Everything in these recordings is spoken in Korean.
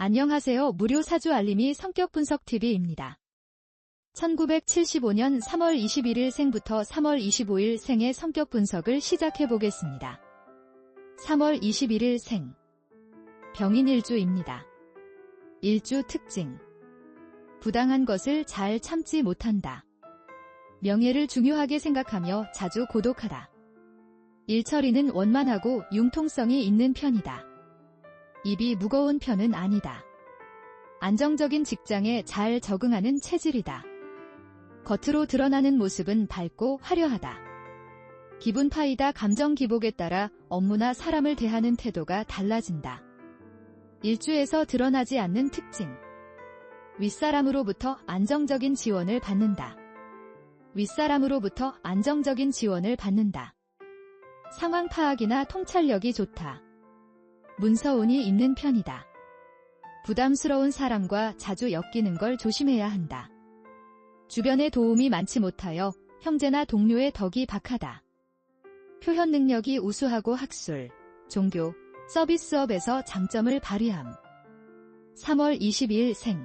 안녕하세요. 무료 사주 알림이 성격 분석 TV입니다. 1975년 3월 21일 생부터 3월 25일 생의 성격 분석을 시작해 보겠습니다. 3월 21일 생. 병인 일주입니다. 일주 특징. 부당한 것을 잘 참지 못한다. 명예를 중요하게 생각하며 자주 고독하다. 일처리는 원만하고 융통성이 있는 편이다. 입이 무거운 편은 아니다. 안정적인 직장에 잘 적응하는 체질이다. 겉으로 드러나는 모습은 밝고 화려하다. 기분 파이다 감정 기복에 따라 업무나 사람을 대하는 태도가 달라진다. 일주에서 드러나지 않는 특징. 윗사람으로부터 안정적인 지원을 받는다. 윗사람으로부터 안정적인 지원을 받는다. 상황 파악이나 통찰력이 좋다. 문서운이 있는 편이다. 부담스러운 사람과 자주 엮이는 걸 조심해야 한다. 주변에 도움이 많지 못하여 형제나 동료의 덕이 박하다. 표현 능력이 우수하고 학술, 종교, 서비스업에서 장점을 발휘함. 3월 22일 생.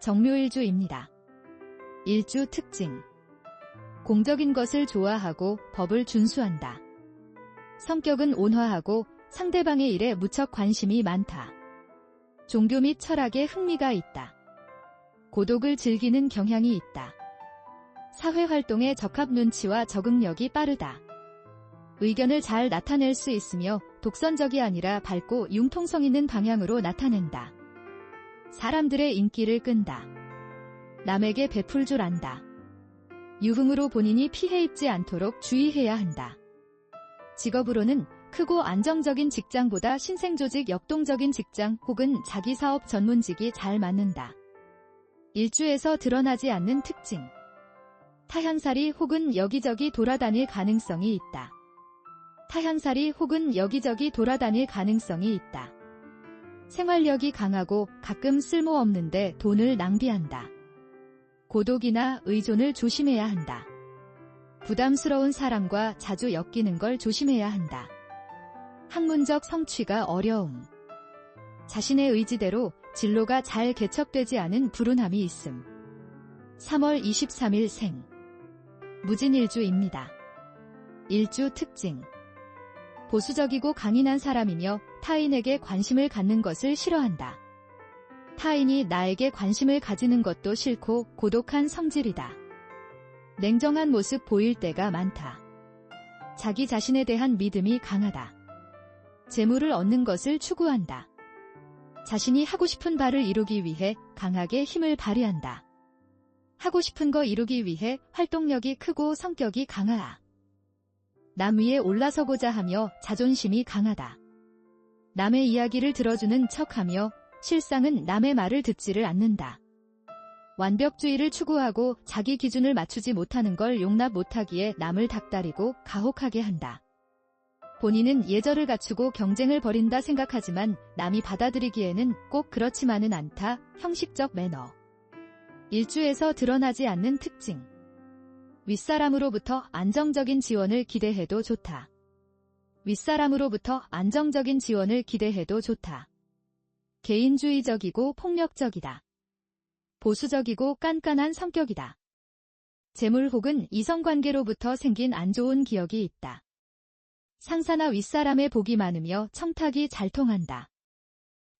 정묘일주입니다. 일주 특징. 공적인 것을 좋아하고 법을 준수한다. 성격은 온화하고 상대방의 일에 무척 관심이 많다. 종교 및 철학에 흥미가 있다. 고독을 즐기는 경향이 있다. 사회활동에 적합 눈치와 적응력이 빠르다. 의견을 잘 나타낼 수 있으며 독선적이 아니라 밝고 융통성 있는 방향으로 나타낸다. 사람들의 인기를 끈다. 남에게 베풀 줄 안다. 유흥으로 본인이 피해 입지 않도록 주의해야 한다. 직업으로는 크고 안정적인 직장보다 신생조직 역동적인 직장 혹은 자기 사업 전문직이 잘 맞는다. 일주에서 드러나지 않는 특징. 타향살이 혹은 여기저기 돌아다닐 가능성이 있다. 타향살이 혹은 여기저기 돌아다닐 가능성이 있다. 생활력이 강하고 가끔 쓸모없는데 돈을 낭비한다. 고독이나 의존을 조심해야 한다. 부담스러운 사람과 자주 엮이는 걸 조심해야 한다. 학문적 성취가 어려움. 자신의 의지대로 진로가 잘 개척되지 않은 불운함이 있음. 3월 23일 생. 무진일주입니다. 일주 특징. 보수적이고 강인한 사람이며 타인에게 관심을 갖는 것을 싫어한다. 타인이 나에게 관심을 가지는 것도 싫고 고독한 성질이다. 냉정한 모습 보일 때가 많다. 자기 자신에 대한 믿음이 강하다. 재물을 얻는 것을 추구한다. 자신이 하고 싶은 바를 이루기 위해 강하게 힘을 발휘한다. 하고 싶은 거 이루기 위해 활동력이 크고 성격이 강하다. 남 위에 올라서고자 하며 자존심이 강하다. 남의 이야기를 들어주는 척하며 실상은 남의 말을 듣지를 않는다. 완벽주의를 추구하고 자기 기준을 맞추지 못하는 걸 용납 못하기에 남을 닥달이고 가혹하게 한다. 본인은 예절을 갖추고 경쟁을 벌인다 생각하지만 남이 받아들이기에는 꼭 그렇지만은 않다. 형식적 매너. 일주에서 드러나지 않는 특징. 윗사람으로부터 안정적인 지원을 기대해도 좋다. 윗사람으로부터 안정적인 지원을 기대해도 좋다. 개인주의적이고 폭력적이다. 보수적이고 깐깐한 성격이다. 재물 혹은 이성관계로부터 생긴 안 좋은 기억이 있다. 상사나 윗사람의 복이 많으며 청탁이 잘 통한다.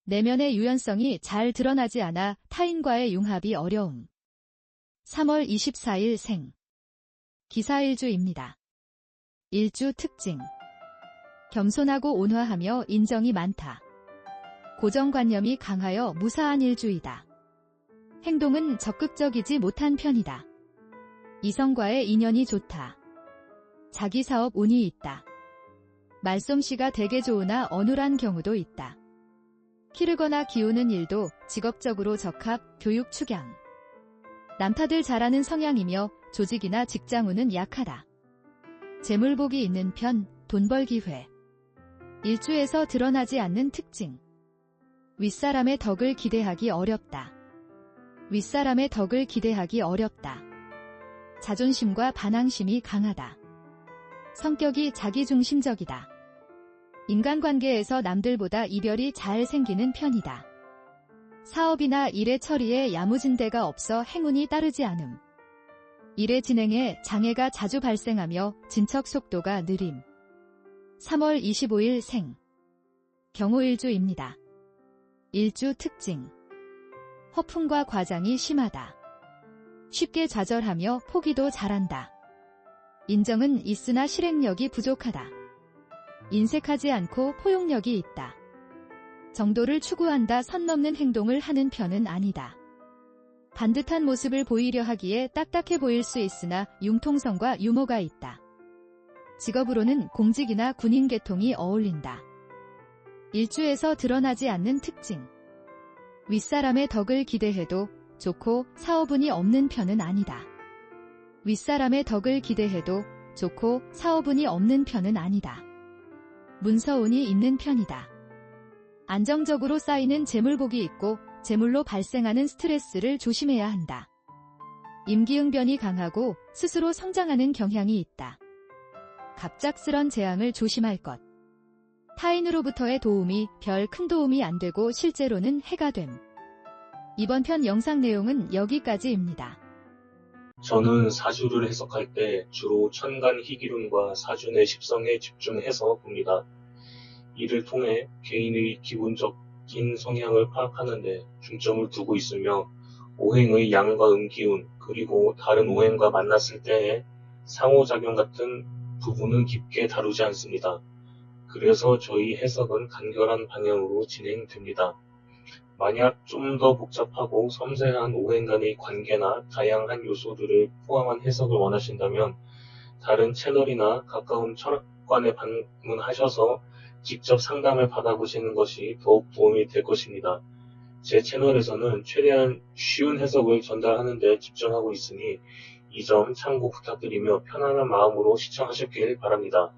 내면의 유연성이 잘 드러나지 않아 타인과의 융합이 어려움. 3월 24일 생. 기사일주입니다. 일주 특징. 겸손하고 온화하며 인정이 많다. 고정관념이 강하여 무사한 일주이다. 행동은 적극적이지 못한 편이다. 이성과의 인연이 좋다. 자기 사업 운이 있다. 말솜씨가 되게 좋으나 어눌한 경우도 있다. 키르거나 기우는 일도 직업적으로 적합, 교육 축양. 남타들 잘하는 성향이며 조직이나 직장운은 약하다. 재물복이 있는 편, 돈 벌 기회. 일주에서 드러나지 않는 특징. 윗사람의 덕을 기대하기 어렵다. 윗사람의 덕을 기대하기 어렵다. 자존심과 반항심이 강하다. 성격이 자기중심적이다. 인간관계에서 남들보다 이별이 잘 생기는 편이다. 사업이나 일의 처리에 야무진 데가 없어 행운이 따르지 않음. 일의 진행에 장애가 자주 발생하며 진척 속도가 느림. 3월 25일 생. 경호 일주입니다. 일주 특징. 허풍과 과장이 심하다. 쉽게 좌절하며 포기도 잘한다. 인정은 있으나 실행력이 부족하다. 인색하지 않고 포용력이 있다. 정도를 추구한다 선 넘는 행동을 하는 편은 아니다. 반듯한 모습을 보이려 하기에 딱딱해 보일 수 있으나 융통성과 유머가 있다. 직업으로는 공직이나 군인 계통이 어울린다. 일주에서 드러나지 않는 특징. 윗사람의 덕을 기대해도 좋고 사업운이 없는 편은 아니다. 윗사람의 덕을 기대해도 좋고 사업운이 없는 편은 아니다. 문서운이 있는 편이다. 안정적으로 쌓이는 재물복이 있고 재물로 발생하는 스트레스를 조심해야 한다. 임기응변이 강하고 스스로 성장하는 경향이 있다. 갑작스런 재앙을 조심할 것. 타인으로부터의 도움이 별 큰 도움이 안 되고 실제로는 해가 됨. 이번 편 영상 내용은 여기까지입니다. 저는 사주를 해석할 때 주로 천간 희기운과 사준의 십성에 집중해서 봅니다. 이를 통해 개인의 기본적인 성향을 파악하는데 중점을 두고 있으며 오행의 양과 음기운 그리고 다른 오행과 만났을 때의 상호작용 같은 부분은 깊게 다루지 않습니다. 그래서 저희 해석은 간결한 방향으로 진행됩니다. 만약 좀 더 복잡하고 섬세한 오행 간의 관계나 다양한 요소들을 포함한 해석을 원하신다면 다른 채널이나 가까운 철학관에 방문하셔서 직접 상담을 받아보시는 것이 더욱 도움이 될 것입니다. 제 채널에서는 최대한 쉬운 해석을 전달하는 데 집중하고 있으니 이 점 참고 부탁드리며 편안한 마음으로 시청하셨길 바랍니다.